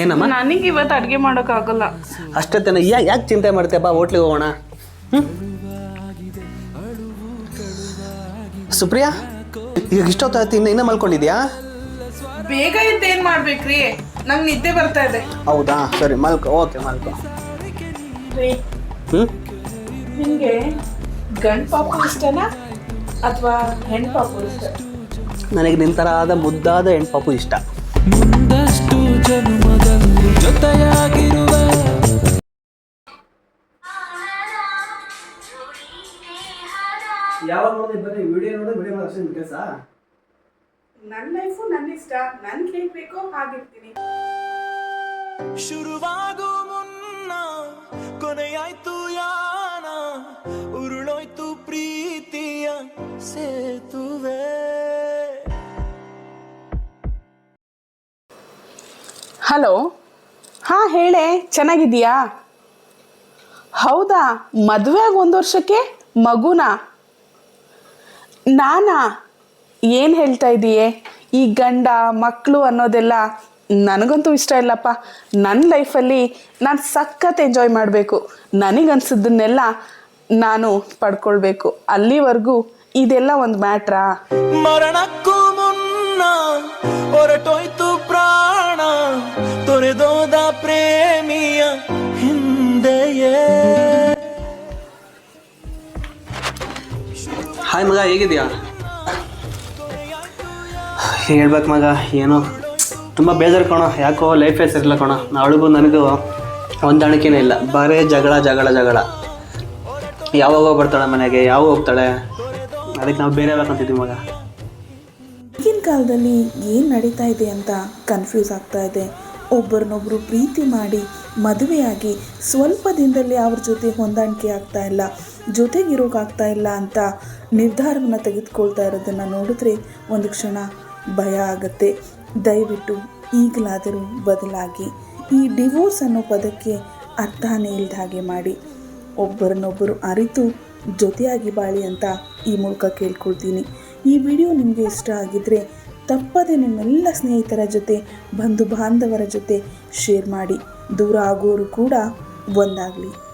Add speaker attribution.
Speaker 1: ಏನಮ್ಮ?
Speaker 2: ನನಗೆ ಇವತ್ತು ಅಡುಗೆ ಮಾಡೋಕ್ಕಾಗಲ್ಲ.
Speaker 1: ಅಷ್ಟೇ ತಾನೆ. ಯಾ ಯಾಕೆ ಚಿಂತೆ ಮಾಡ್ತೀಯ? ಬಾ ಹೋಟ್ಲಿಗೆ ಹೋಗೋಣ. ಸುಪ್ರಿಯಾ ಈಗ ಇಷ್ಟೊತ್ತಾಯ್ತು ಇನ್ನು ಇನ್ನೂ ಮಲ್ಕೊಂಡಿದ್ಯಾ?
Speaker 2: ಬೇಗ ಇದ್ದೇನು ಮಾಡ್ಬೇಕ್ರಿ? ನಂಗೆ ನಿದ್ದೆ ಬರ್ತಾ ಇದೆ.
Speaker 1: ಹೌದಾ? ಸರಿ ಮಲ್ಕೋ. ಓಕೆ ಮಲ್ಕೋ. ಹ್ಞೂ
Speaker 2: ನಿಮಗೆ ಗಂಡ್ ಪಾಪು ಇಷ್ಟನಾ? ಅಥವಾ ಹೆಣ್ಣು ಪಾಪು ಇಷ್ಟ?
Speaker 1: ನನಗೆ ನಿಂತರಾದ ಮುದ್ದಾದ ಹೆಣ್ಪಾಪು ಇಷ್ಟ.
Speaker 3: ಮುಂದಷ್ಟು ಜನ್ಮದಲ್ಲಿ ಜೊತೆಯಾಗಿರುವ
Speaker 1: ಯಾವಾಗ ನೋಡಿದ್ರೆ ಬರೀ ವಿಡಿಯೋ ನೋಡಿ ವಿಡಿಯೋ ಮಾಡೋದು ಕೆಲಸ?
Speaker 2: ನನ್ನ ಲೈಫು ನನ್ನ ಇಷ್ಟ. ನನ್ಗೆ ಹೇಗೆ ಬೇಕೋ ಹಾಗಿರ್ತೀನಿ.
Speaker 3: ಶುರುವಾಗೋ ಮುನ್ನ ಕೊನೆಯಾಯ್ತು ಯಾನ ಉರುಳೋಯ್ತು ಪ್ರೀತಿಯ ಸೇತುವೆ.
Speaker 2: ಹಲೋ? ಹಾಂ, ಹೇಳೆ, ಚೆನ್ನಾಗಿದ್ದೀಯಾ? ಹೌದಾ ಮದುವೆ ಆಗ ಒಂದು ವರ್ಷಕ್ಕೆ ಮಗುನಾ? ನಾನಾ? ಏನು ಹೇಳ್ತಾ ಇದ್ದೀಯೇ ಈ ಗಂಡ ಮಕ್ಕಳು ಅನ್ನೋದೆಲ್ಲ ನನಗಂತೂ ಇಷ್ಟ ಇಲ್ಲಪ್ಪ. ನನ್ನ ಲೈಫಲ್ಲಿ ನಾನು ಸಖತ್ ಎಂಜಾಯ್ ಮಾಡಬೇಕು. ನನಗನ್ಸಿದ್ದನ್ನೆಲ್ಲ ನಾನು ಪಡ್ಕೊಳ್ಬೇಕು. ಅಲ್ಲಿವರೆಗೂ ಇದೆಲ್ಲ ಒಂದು ಮ್ಯಾಟ್ರಾ?
Speaker 3: ಮರಣಕ್ಕೂ ಪ್ರೇಮಿಯ ಹಿಂದೆಯೇ.
Speaker 1: ಹಾಯ್ ಮಗ ಹೇಗಿದ್ಯಾ? ಹೇಳ್ಬೇಕು ಮಗ ಏನು? ತುಂಬ ಬೇಜಾರು ಕಣ ಯಾಕೋ ಲೈಫ್ ಸರಿಲ್ಲ ಕಣ. ಅವಳಿಗೂ ನನಗೂ ಹೊಂದಾಣಿಕೆನೇ ಇಲ್ಲ. ಬರೇ ಜಗಳ ಜಗಳ ಜಗಳ. ಯಾವಾಗ ಬರ್ತಾಳೆ ಮನೆಗೆ ಯಾವಾಗ ಹೋಗ್ತಾಳೆ? ಅದಕ್ಕೆ ನಾವು ಬೇರೆ ಬೇಕಂತಿದ್ದೀವಿ ಮಗ?
Speaker 4: ಈಗಿನ ಕಾಲದಲ್ಲಿ ಏನು ನಡೀತಾ ಇದೆ ಅಂತ ಕನ್ಫ್ಯೂಸ್ ಆಗ್ತಾ ಇದೆ. ಒಬ್ಬರನ್ನೊಬ್ಬರು ಪ್ರೀತಿ ಮಾಡಿ ಮದುವೆಯಾಗಿ ಸ್ವಲ್ಪ ದಿನದಲ್ಲಿ ಅವ್ರ ಜೊತೆ ಹೊಂದಾಣಿಕೆ ಆಗ್ತಾ ಇಲ್ಲ ಜೊತೆಗಿರೋಕ್ಕಾಗ್ತಾ ಇಲ್ಲ ಅಂತ ನಿರ್ಧಾರವನ್ನು ತೆಗೆದುಕೊಳ್ತಾ ಇರೋದನ್ನು ನೋಡಿದ್ರೆ ಒಂದು ಕ್ಷಣ ಭಯ ಆಗುತ್ತೆ. ದಯವಿಟ್ಟು ಈಗಲಾದರೂ ಬದಲಾಗಿ ಈ ಡಿವೋರ್ಸ್ ಅನ್ನೋ ಪದಕ್ಕೆ ಅರ್ಥನೇ ಇಲ್ಲದ ಹಾಗೆ ಮಾಡಿ. ಒಬ್ಬರನ್ನೊಬ್ಬರು ಅರಿತು ಜೊತೆಯಾಗಿ ಬಾಳಿ ಅಂತ ಈ ಮೂಲಕ ಕೇಳ್ಕೊಳ್ತೀನಿ. ಈ ವಿಡಿಯೋ ನಿಮಗೆ ಇಷ್ಟ ಆಗಿದ್ದರೆ ತಪ್ಪದೆ ನಿಮ್ಮೆಲ್ಲ ಸ್ನೇಹಿತರ ಜೊತೆ ಬಂಧು ಬಾಂಧವರ ಜೊತೆ ಶೇರ್ ಮಾಡಿ. ದೂರ ಆಗೋರು ಕೂಡ ಒಂದಾಗಲಿ.